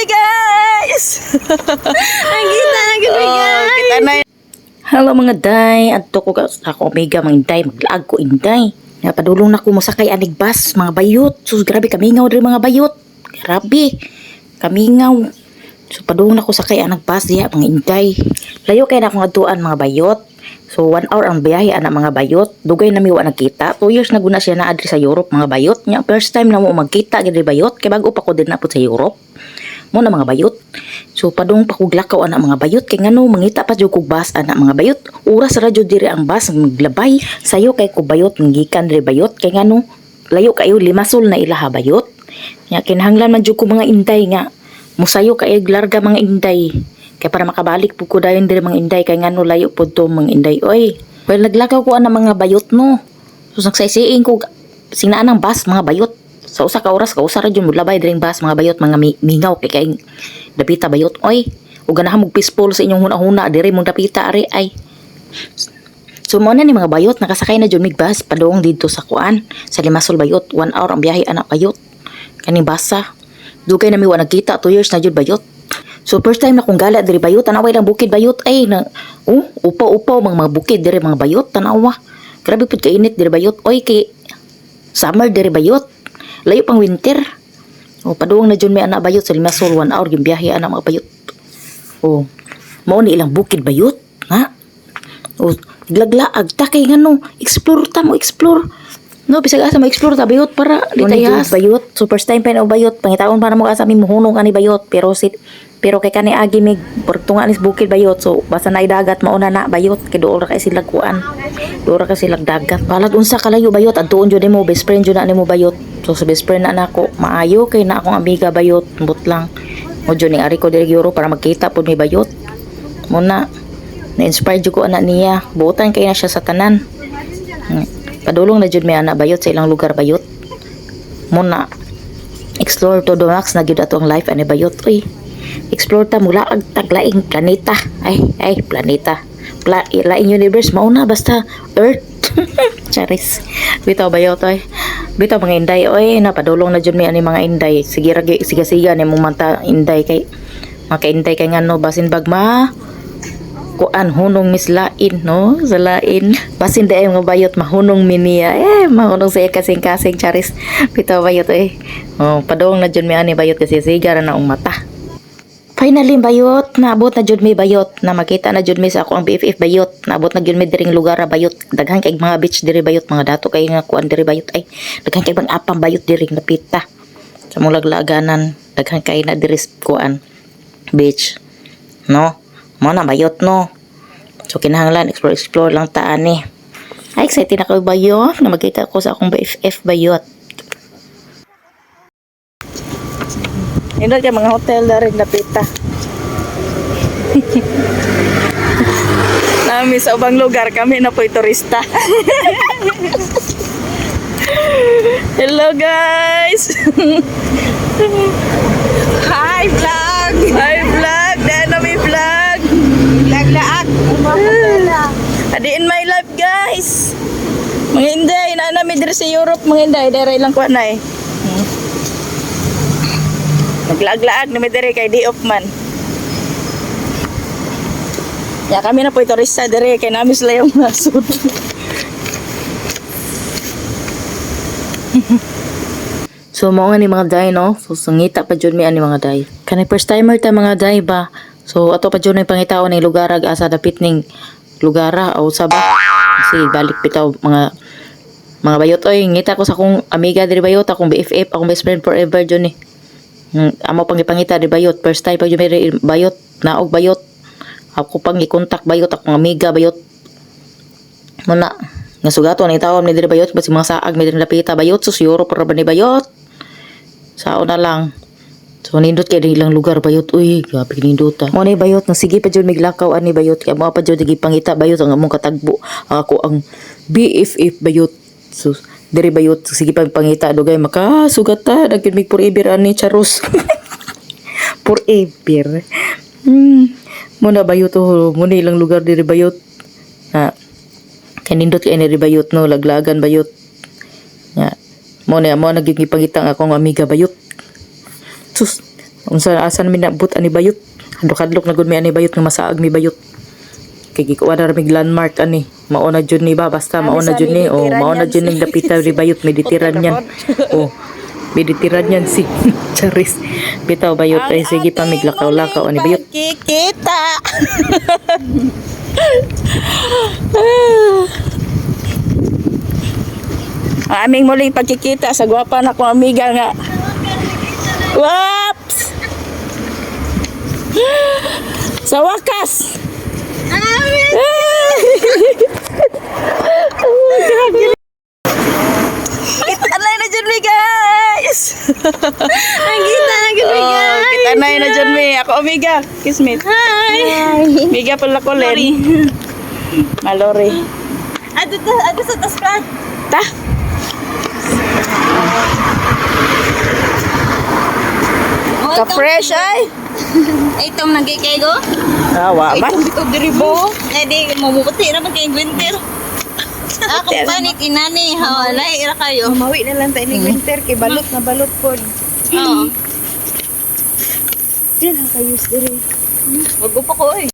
mi guys! Ang kita na gabi Oh, guys. kita na Hello mga day, adto ko ako omega mga inday, maglaag ko inday. Napadulong na ko mo sakay anig bus, mga bayot. Sus, grabe kamingaw rin mga bayot. Grabe, kamingaw. So, padulong na ko sakay anag bus diya, mga inday. Layo kay na akong aduan mga bayot. So, one hour ang biyahe ana mga bayot. Dugay na miwa nagkita. Two years na guna siya na adri sa Europe mga bayot. Nya, first time na mo magkita gid bayot. Kay bago pa ko din na po sa Europe mo na mga bayot. So padung pakuglakaw ana mga bayot kay ngano mangita pa jud kog bus ana mga bayot. Oras ra jud diri ang bus maglabay. Sayo kay ko bayot ngikan diri bayot kay ngano layo kayo limasol na ilaha bayot. Nya kinahanglan man jud ko mga inday nga musayo kay larga mga inday. Kay para makabalik pud ko dayon diri mga inday kay ngano layo pud to mga inday. Oy, well naglakaw ko ana mga bayot no. So nagsaysiing ko sinaan ang bus mga bayot sa usa ka oras ka usa ra jud modlabay dring bus mga bayot mga mi- mingaw kay kay dapita bayot. Oy ug ganahan mog peaceful sa inyong hunahuna diri mong dapita ari ay. So mo na ni mga bayot nakasakay na jud mig bus padung didto sa kuan sa Limasol bayot 1 hour ang biyahe anak bayot. Kaning basa dugay na mi wa nagkita 2 years na jud bayot. So first time na kong gala diri bayot tanaway lang bukid bayot ay na oh upaw-upaw mga mga bukid diri mga bayot tanawa grabe pud ka init diri bayot. Oy kay summer diri bayot layo pang winter. O paduong na jud may anak bayot. Sa Limasol 1 hour yung biyahe anak mga bayot. O mao ni ilang bukid bayot ha o glaglaag ta kay ngano explore ta mo explore no bisag asa mo explore ta bayot para litayas bayot. So first time pa na bayot. Pangitaon para mo asa mi muhunong ani bayot. Pero sit pero kay kani agi mig portunga nis bukid bayot. So basta na dagat mauna na bayot. Kay duol ra kay sila kuan. Duol ra kay sila dagat. Balag unsa kalayo bayot. Adtuon jud mo best friend jud na nimo bayot. So sa best friend na nako maayo kay na akong amiga bayot. But lang. Mo jud ning ari ko diri Euro para magkita pud mi bayot. Muna na-inspire jud ko anak niya. Buotan kay na siya sa tanan. Hmm. Padulong na jud may anak bayot sa ilang lugar bayot. Muna explore to the max na gyud ato ang life ani bayot. Uy explore ta mula ag taglaing planeta. Ay ay planeta. Pla, laing universe mauna basta earth. Charis. Bitaw bayot oy bitaw mga inday oy napadulong na jud may ani mga inday. Sige ra gi- siga siga ni mong manta inday kay mga inday kay ngano basin bagma kuan hunong mislain no? Sa lain. Basin dae nga bayot mahunong miniya eh mahunong sa kasing kasing charis. Bitaw bayot eh. Oh padong na jud mi ani bayot kasi sigar na ang mata. Finally bayot, naabot na jud mi bayot, na makita na jud mi sa ako ang BFF bayot, naabot na jud mi diring lugar ra bayot, daghan kay mga beach diri bayot, mga dato kay nga kuan diri bayot. Ay, daghan kay bang apang bayot diri napita. Sa mong laglaganan, daghan kay na diri kuan beach. No? Mo na bayot no. So kinahanglan explore explore lang ta ani. Ay excited na ko bayot na magkita ko sa akong BFF bayot. Ino kay mga hotel na rin napita. Nami sa ubang lugar kami na po'y turista. Hello guys! Hi vlog. Hi vlog! Dahil na may vlog! Laglaak. Adi in my life guys! Mga inday, diri sa Europe, mga inday, dere ilang kuha na eh. Hmm. Maglaag-laag na dere kay di off man. Ya kami na po turista dere kay namin sila yung nasod. So mo nga ni mga day no. So sangita pa jud mi ani mga day. Kanay first timer ta mga day ba. So ato pa jud ni pangitaw ni lugar ag asa dapit ning lugara o sa. Kasi balik bitaw mga mga bayot oy ngita ko sa akong amiga diri bayot akong BFF akong best friend forever jud ni. Hmm, amo pang ipangita di bayot first time pag diri bayot naog bayot. Ako pang i-contact bayot akong amiga bayot. Muna nga sugato ni tawon ni diri bayot basi mga saag mi diri bayot sus Europe para ba ni bayot. Sao na lang. So nindot kay ilang lugar bayot uy grabe nindot ta. Mo ni bayot na sige pa jud miglakaw ani bayot kay mo pa jud gi pangita bayot ang among katagbo. Ako ang BFF bayot. So diri bayot sige pa pangita dugay makasugat ta dagkin mig forever ani charos. forever. Hmm. Mo na bayot mo ni ilang lugar diri bayot. Ha. Kay nindot kay ni bayot no laglagan bayot. Ya. Mo na mo naging ipangitang akong amiga bayot. Sus, Unsa asa mi nabot ani bayot. Hadlok-hadlok na gud mi ani bayot nga masaag mi bayot. Kay gikuha na ramig landmark ani. Mauna jud ni ba basta mauna jud ni. Oh, mauna jud ning dapita ni bayot meditiran yan. Oh. Meditiran yan si Charis. Bitaw bayot ay sige pa miglakaw-lakaw ani bayot. Kikita. Ang aming muling pagkikita sa gwapa na kong amiga nga. Waps! Sa wakas! Kita na dyan mi guys! Ang kita na dyan mi guys! Kita na na dyan mi. Ako amiga. Kismet. Hi! Miga pala ko len. Malori. Ato ta, ato sa taspan. Ta! Ka-fresh ay! Itong nagkikego. Awa ba? Ito diribo. Eh di, mabuti naman kay winter. Ako pa ni kinani, hawalay, ira kayo. Mawi na lang tayo ni winter kay balot na balot po. Oo. Yan ang kayos diri. Wag ko pa ko eh.